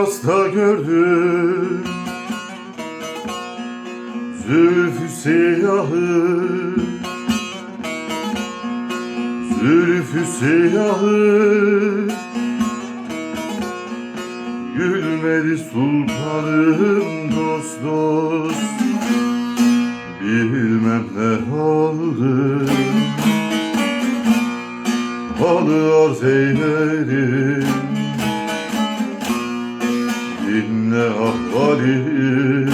rasta gördüm. Zülfü siyahı. Zülfü siyahı. Gülmedi sultanım dost dost. Bilmem ne oldu. Halı arz ahvalim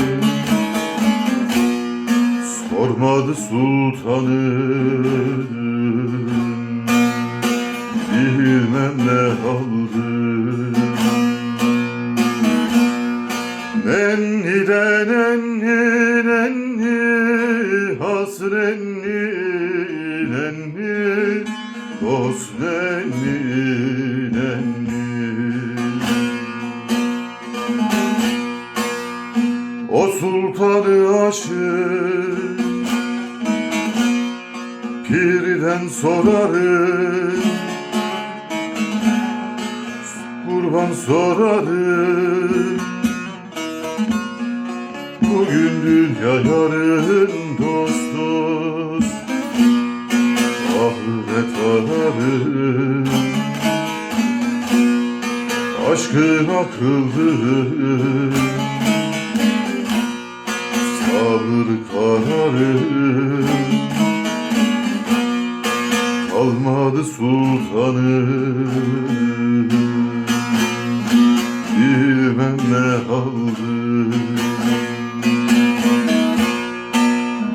Sormadı sultanım Bilmem ne oldu Nenni nenni nenni hasrenni nenni dost nenni sultanı aşık Pirden sorarım. Kurban sorarım. Bugün dünya yarın dost dost Ahiret ararım Aşkın akıldır Sabır kararım. Kalmadı sultanım. Bilmem ne aldı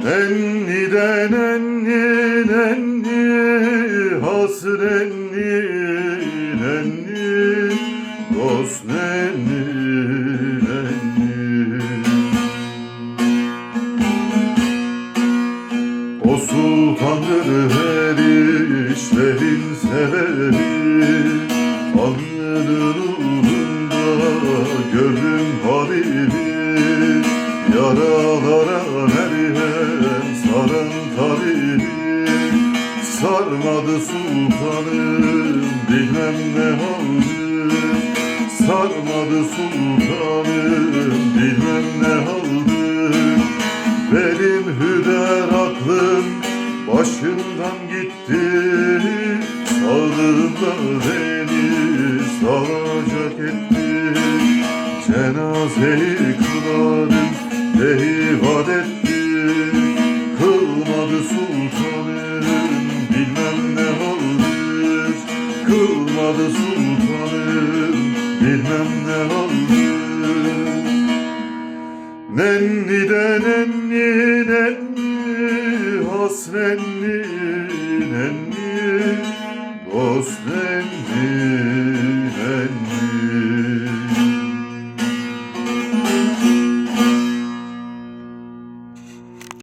Nenni de nenni Hasrenni nenni Dost nenni Sultandır her işlerin sebebi. Alnının uğrunda gördüm Habibi Yaralara merhem saran tabibi Sarmadı sultanım bilmem ne oldu Sarmadı sultanım bilmem ne oldu benim hüder aklım başımdan gitti Sağlığımda beni salacak etti. Cenazeyi kılarım dehivat etti. Kılmadı sultanım bilmem ne oldu Kılmadı sultanım bilmem ne oldu Nenni de nenni nenni hasrenni nenni dost nenni